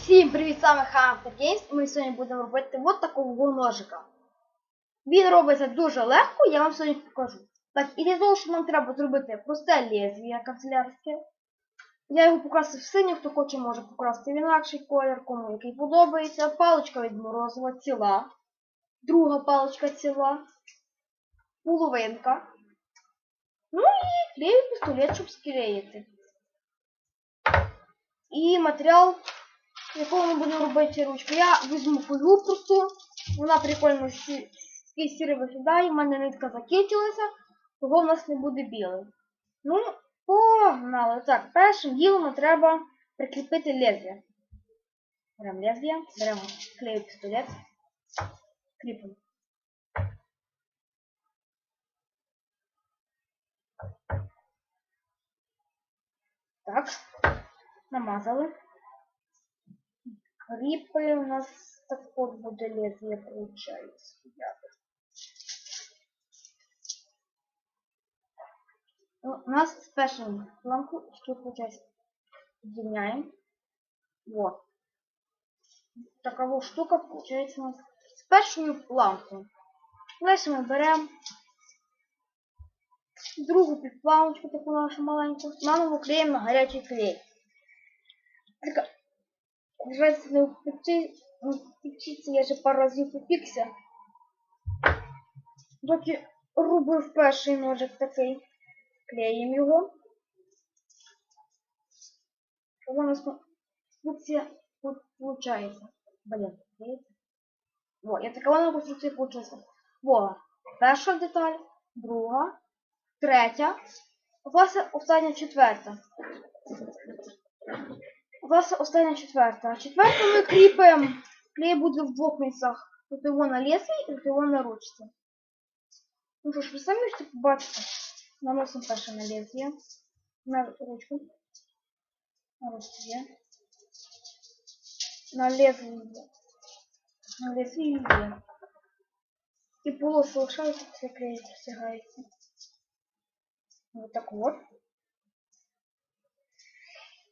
Всім привіт, вами Hunter Games. Ми сьогодні будемо робити от такого ножика. Він робиться дуже легко, я вам сьогодні покажу. Так, і для того, що нам треба зробити просте лезвія канцелярське. Я його покрасив в синій, хто хоче, може покрасити в інакший колір, кому який подобається. Паличка від морозива ціла. Друга паличка ціла. Половинка. Ну і клею пістолет, щоб склеїти. І матеріал в якому ми будемо робити ручку. Я візьму фольгу просту, вона прикольно сі- такий сірий виглядає, в мене нитка закінчилася, того в нас не буде білий. Ну, погнали. Так, першим ділом треба прикріпити лезвие. Беремо лезвие, беремо клею пістолет, кріпимо. Так, намазали. Кріпи у нас так от буде лезвие получается. Ну, у нас спешл лампу, что получается? Подъединяем. Вот. Такова штука получается у нас спешную лампу. Дальше ми беремо другу підплавочку, таку нашу маленьку. Маму клеїмо на гарячий клей. Жаль, не впекти, я же пару разів попікся. Доки робив перший ножик такий. Клеїмо його. Щоб у нас конструкція получається. Блін, клеїться. Во, я така вона конструкція получилася. Во, перша деталь, друга, третя, власне, остання четверта. Власне, остання четверта. А четверту ми кріпимо. Клей буде в двох місцях. Тут його на лесі і тут його на ручці. Ну що ж, ви самі можете побачити. Наносимо перше на лезвие. На ручку. На ручці. На лезвие. На лезвие. І полоси лишаються, все клеїться, стягається. Вот так вот.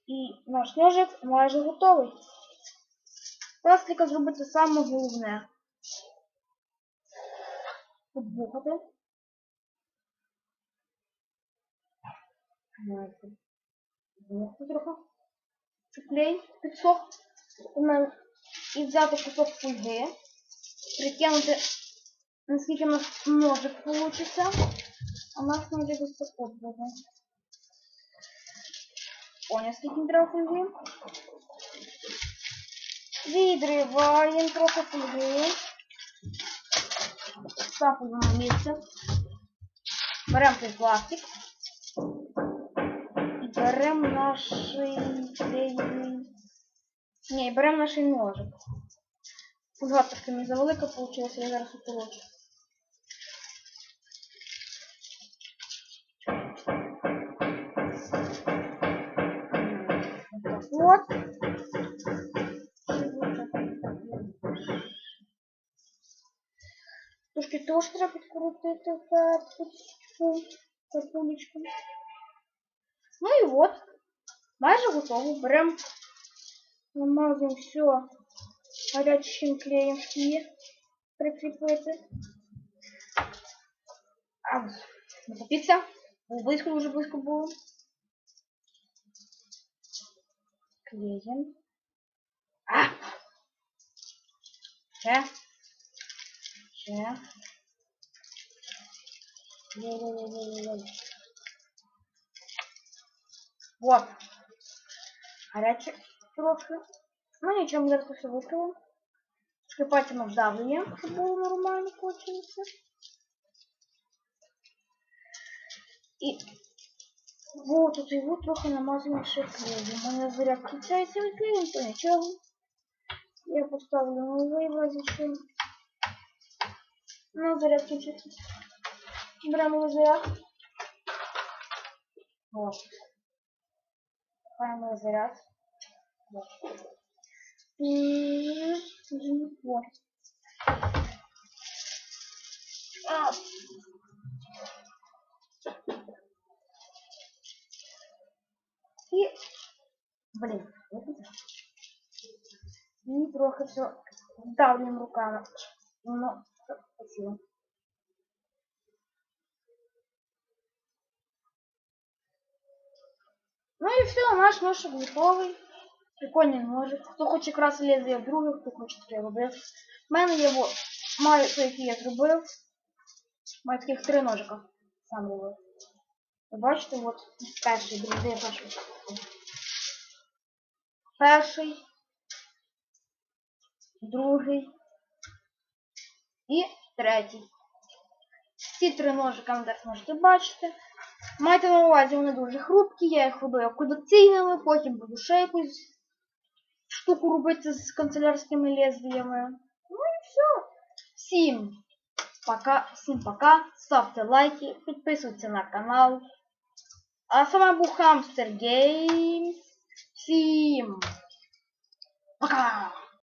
І наш ножик майже готовий. Зараз тільки зробити саме головне. Побухати. Бухати трохи. Щоб клей підсох. І взяти кусок фольги. Прикинути, наскільки у нас ножик вийде. А у нас ножик ось так буде. Понял, скільки треба фольги. Відриваємо трохи фольги. Ставимо на місце. Беремо цей пластик. І беремо наш. Ні, беремо наш ножик. Фольга трошки не завелика вийшла, я зараз укорочу. Вот. Трошки теж треба підкрутити капочку, капулечку. Ну і от. Майже готово. Беремо, намазуємо все гарячим клеєм і прикріпити. А, не попіться. Близько, дуже близько було. Клеим. А! Ще. Ще. Ле-ле-ле-ле-ле. Вот. Гаряче трохи. Ну нічого, ми зараз все викриваємо. Шкипатимо вдавлення, щоб було нормально получилося. І Вот тут його трохи намазуємо ще клеєм. У мене заряд включається від клеєм, то нічого. Я поставлю новий вазичок. Ну, заряд включиться. Беремо заряд. Вот. Беремо заряд. Вот. І... Вот. А. блин, вот это. Трохи все давнім руками. Ну, спасибо. Ну і все, наш ножик готовий. Прикольний ножик. Хто хоче краси лезвія в других, хто хоче таке робити. У мене є я зробив. Маю таких три ножика. Сам робив. Ви бачите, от перший, другий, перший. Перший. Другий. І третій. Ці три ножика ви так можете бачити. Майте на увазі, вони дуже хрупкі, я їх робив акудаційними, потім буду ще якусь штуку робити з канцелярськими лезвіями. Ну і все. Всім пока, всім пока, ставте лайки, підписуйтесь на канал. А з вами був Хамстер Геймс. Всім пока!